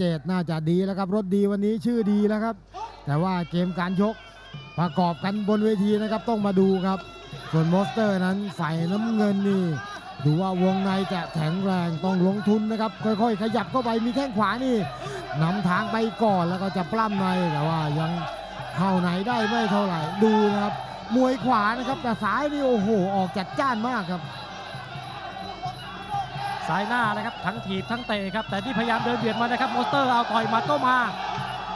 เจตน่าจะดีแล้วครับรถดีวันนี้ชื่อดีแล้วครับ แต่ว่าเกมการชกประกอบกันบนเวทีนะครับต้องมาดูครับ ส่วนมอสเตอร์นั้นฝ่ายน้ำเงินนี่ดูว่าวงในจะแข็งแรงต้องลงทุนนะครับ ค่อยๆ ขยับเข้าไปมีแข้งขวานี่นำทางไปก่อนแล้วก็จะปล้ำในแต่ว่ายังเข้าไหนได้ไม่เท่าไหร่ดูนะครับ มวยขวานะครับแต่ซ้ายนี่โอ้โหออกจัดจ้านมากครับ ซ้ายหน้านะครับทั้งถีบทั้งเตะครับแต่ที่พยายามเดินเบียดมานะครับมอสเตอร์เอาต่อยหมัดก็มา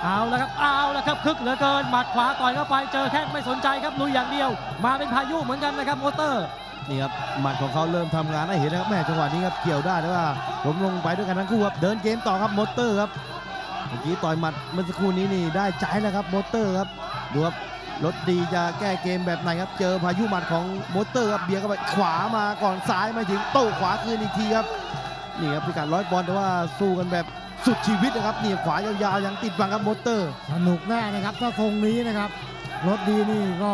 เอาแล้วครับเอาแล้วครับคึกเหลือเกินหมัดขวาต่อยเข้าไปเจอแข้งไม่สนใจครับลุยอย่างเดียว มาเป็นพายุเหมือนกันนะครับมอสเตอร์นี่ครับหมัดของเขาเริ่มทำงานให้เห็นนะครับแม่จังหวะนี้ครับเกี่ยวได้แต่ว่าล้มลงไปด้วยกันทั้งคู่ครับเดินเกมต่อครับมอเตอร์ครับเมื่อกี้ต่อยหมัดเมื่อสักครู่นี้นี่ได้ใจแล้วครับมอเตอร์ครับดูครับ รถดีจะแก้เกมแบบไหนครับ เจอพายุหมัดของมอเตอร์ครับเบียร์เข้าไปขวามาก่อนซ้ายมาถึงโต้ขวาคืนอีกทีครับนี่ครับพิกัดร้อยปอนด์แต่ว่าสู้กันแบบสุดชีวิตนะครับนี่ขวายาวๆยังติดบังครับมอเตอร์ สนุกแน่นะครับถ้าทรงนี้นะครับ รถดีนี่ก็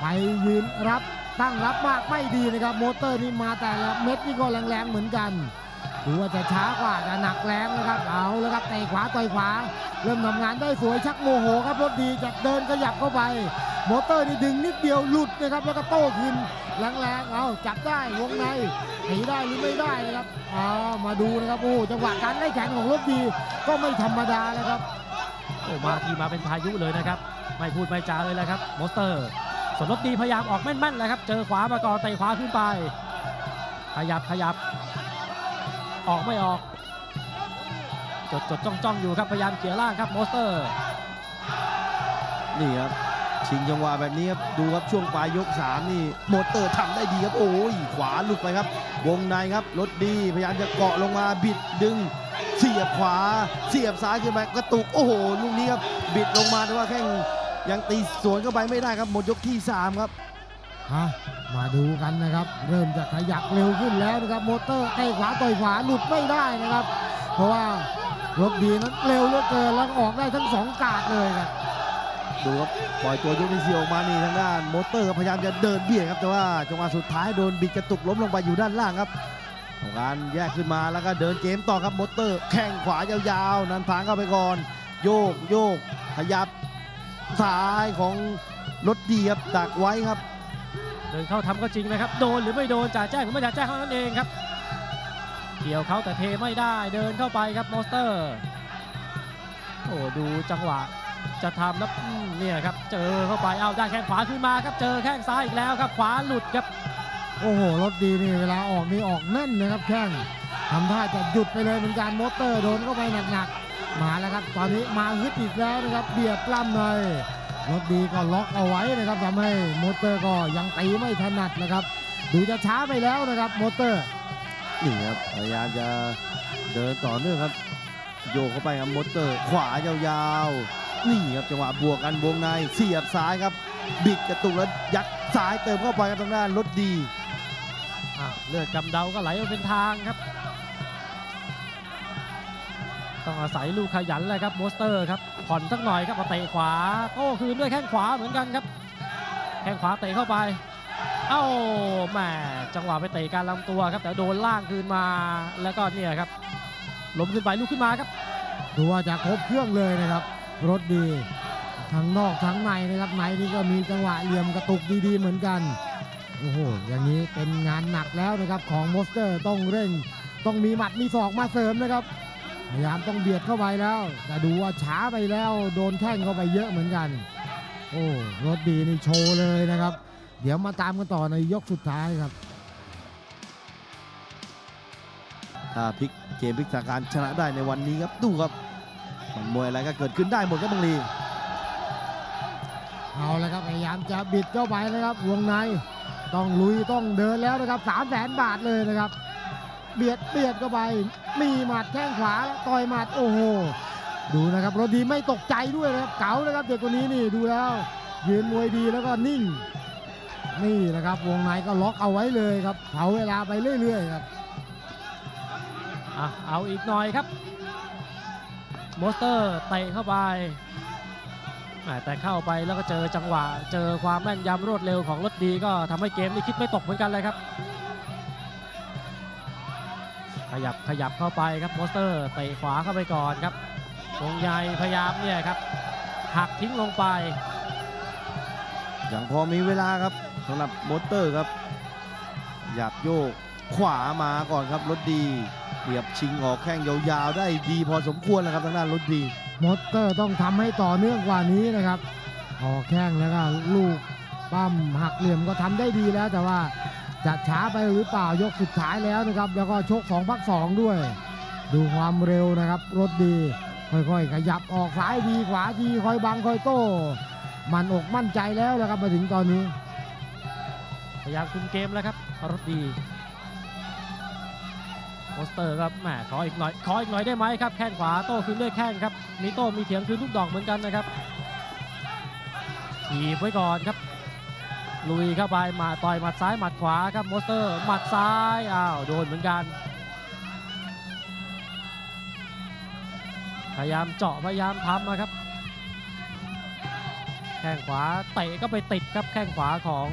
ไปยืนรับตั้งรับมากไม่ดีนะครับมอเตอร์นี่มาแต่ละเม็ดนี่ก็แรงๆเหมือนกัน ดูว่าจะช้ากว่าจะหนักแรงนะครับ เอาแล้วครับเตะขวาต่อยขวา เริ่มทำงานได้สวยชักโมโหครับรถดีจะเดินขยับเข้าไป มอเตอร์นี่ดึงนิดเดียวหลุดนะครับแล้วก็โต้คืนแรงๆเอาจับได้วงในหนีได้หรือไม่ได้นะครับเอามาดูนะครับโอ้จังหวะการไล่แขนของรถดีก็ไม่ธรรมดานะครับโอ้มาทีมาเป็นพายุเลยนะครับ ไม่พูดไม่จาเลยแหละครับมอเตอร์สนรถดีพยายามออกแม่นๆเลยครับ เจอขวามาก่อนเตะขวาขึ้นไป ขยับขยับ ออกไม่ออก จดจดจ้องจ้องอยู่ครับ พยายามเกี่ยร่างครับโมสเตอร์ นี่ครับ ชิงจังหวะแบบนี้ครับ ดูครับช่วงปลายยก 3 นี่โมเตอร์ทำได้ดีครับ โอ้ย ขวาหลุดไปครับ วงในครับรถดีพยายามจะเกาะลงมาบิดดึง เสียบขวา เสียบซ้ายขึ้นไปกระตุกโอ้โหลูกนี้ครับบิดลงมาแต่ว่าแข้งยังตีสวนเข้าไปไม่ได้ครับหมดยกที่ 3 ครับ ฮะมาดูกันนะครับ เริ่มจะขยับเร็วขึ้นแล้วนะครับ โมเตอร์เตะขวาต่อยขวาหลุดไม่ได้นะครับ เพราะว่ารถดีนั้นเร็วเหลือเกินแล้วออกได้ทั้งสองกาดเลยครับดูครับปล่อยตัวยกที่สี่ออกมานี่ทางด้านโมเตอร์พยายามจะเดินเบียดครับแต่ว่าจังหวะสุดท้ายโดนบิดกระตุกล้มลงไปอยู่ด้านล่างครับของการแยกขึ้นมาแล้วก็เดินเกมต่อครับโมเตอร์แข้งขวายาวๆ นันทางเข้าไปก่อน โยกโยกขยับซ้ายของรถดีครับดักไว้ครับ ดินเข้าทำก็จริงนะครับ โดนหรือไม่โดนจ่าแจ้งหรือไม่จ่าแจ้งเท่านั้นเองครับ เกี่ยวเขาแต่เทไม่ได้เดินเข้าไปครับมอสเตอร์โอ้ดูจังหวะจะทำแล้วเนี่ยครับเจอเข้าไปเอาได้แข้งขวาขึ้นมาครับเจอแข้งซ้ายอีกแล้วครับขวาหลุดครับโอ้โหรถดีนี่เวลาออกนี่ออกแน่นนะครับแข้งทำท่าจะหยุดไปเลยเหมือนกันมอเตอร์โดนเข้าไปหนักๆมาแล้วครับตอนนี้มาฮึดอีกแล้วนะครับเบียดปล้ำเลย รถดีก็ล็อกเอาไว้นะครับทำให้มอเตอร์ก็ยังตีไม่ถนัดนะครับ ดูจะช้าไปแล้วนะครับมอเตอร์นี่ครับพยายามจะเดินต่อเนื่องครับ โยกเข้าไปครับโมเตอร์ ขวายาวๆนี่ครับจังหวะบวกกันวงในเสียบซ้ายครับ บิดกระตุกแล้วยัดซ้ายเติมเข้าไปครับทางด้านรถดีอะเลือดกำเดาก็ไหลมาเป็นทางครับ ต้องอาศัยลูกขยันเลยครับโมสเตอร์ครับผ่อนสักหน่อยครับมาเตะขวาโต้คืนด้วยแข้งขวาเหมือนกันครับแข้งขวาเตะเข้าไป เอ้าแหมจังหวะไปเตะการลำตัวครับ แต่โดนล่างคืนมาแล้วก็เนี่ยครับล้มขึ้นไปลุกขึ้นมาครับ ดูว่าจะครบเครื่องเลยนะครับ รถดี ทั้งนอกทั้งในนะครับในนี่ก็มีจังหวะเหลี่ยมกระตุกดีๆเหมือนกันโอ้โหอย่างนี้เป็นงานหนักแล้วนะครับของมอสเตอร์ต้องเร่ง ต้องมีหมัดมีศอกมาเสริมนะครับ พยายามต้องเบียดเข้าไปแล้ว แต่ดูว่าช้าไปแล้วโดนแข้งเข้าไปเยอะเหมือนกัน โอ้รถดีนี่โชว์เลยนะครับ เดี๋ยวมาตามกันต่อในยกสุดท้ายครับถ้าพลิกเกมพลิกสถานการณ์ชนะได้ในวันนี้ครับดูครับมันมวยอะไรก็เกิดขึ้นได้หมดครับบังลีเอาละครับพยายามจะบิดเข้าไปนะครับวงในต้องลุยต้องเดินแล้วนะครับสามแสนบาทเลยนะครับ เบียดเบียดเข้าไป มีหมัดแข้งขวาแล้วต่อยหมัดโอ้โหดูนะครับรถดีไม่ตกใจด้วยนะครับเก๋านะครับเด็กคนนี้นี่ดูแล้ว ยืนมวยดีแล้วก็นิ่ง นี่นะครับวงในก็ล็อกเอาไว้เลยครับเผาเวลาไปเรื่อย ๆ ครับอะเอาอีกหน่อยครับโมสเตอร์เตะเข้าไปแหม่แต่เข้าไปแล้วก็เจอจังหวะ เจอความแม่นยำรวดเร็วของรถดีก็ทำให้เกมนี้คิดไม่ตกเหมือนกันเลยครับ ขขยับขยับเข้าไปครับโมสเตอร์เตะขวาเข้าไปก่อนครับวงใหญ่พยายามเนี่ยครับหักทิ้งลงไปอย่างพอมีเวลาครับสำหรับมอเตอร์ครับหยับโยกขวามาก่อนครับรถดีเรียบชิงออกแข้งยาวๆ ได้ดีพอสมควรแล้วครับทางด้านรถดีมอเตอร์ต้องทำให้ต่อเนื่องกว่านี้นะครับออกแข้งแล้วก็ลูกปั้มหักเหลี่ยมก็ทำได้ดีแล้วแต่ว่า จะช้าไปหรือเปล่ายกสุดท้ายแล้วนะครับ แล้วก็ชก2พัก2ด้วย ดูความเร็วนะครับ รถดี ค่อยๆ ขยับออกซ้ายดีขวาดีคอยบังคอยโต้ มันอกมั่นใจแล้วนะครับมาถึงตอนนี้ พยายามคุมเกมแล้วครับ รถดีโมสเตอร์ครับแหมขออีกหน่อยขออีกหน่อยได้ไหมครับแข้งขวาโต้คืนด้วยแข้งครับมีโต้มีเถียงคืนทุกดอกเหมือนกันนะครับถีบไว้ก่อนครับ ลุยเข้าไปมาต่อยหมัดซ้ายหมัดขวาครับโมสเตอร์หมัดซ้ายอ้าวโดนเหมือนกัน พยายามเจาะพยายามทำนะครับ แข้งขวาเตะก็ไปติดครับแข้งขวาของ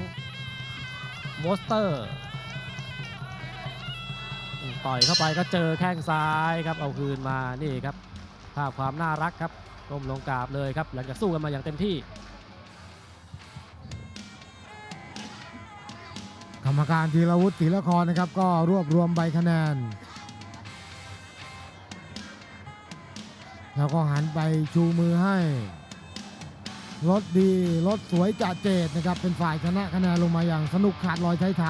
โมสเตอร์ต่อยเข้าไปก็เจอแข้งซ้ายครับเอาคืนมานี่ครับภาพความน่ารักครับก้มลงกราบเลยครับหลังจากสู้กันมาอย่างเต็มที่ รรมการธีรวุฒิศิละครนะครับ ก็รวบรวมใบคะแนน แล้วก็หันไปชูมือให้รถดีรถสวยจ่าเจตนะครับ เป็นฝ่ายชนะคะแนนลงมาอย่างสนุกขาดลอยท้า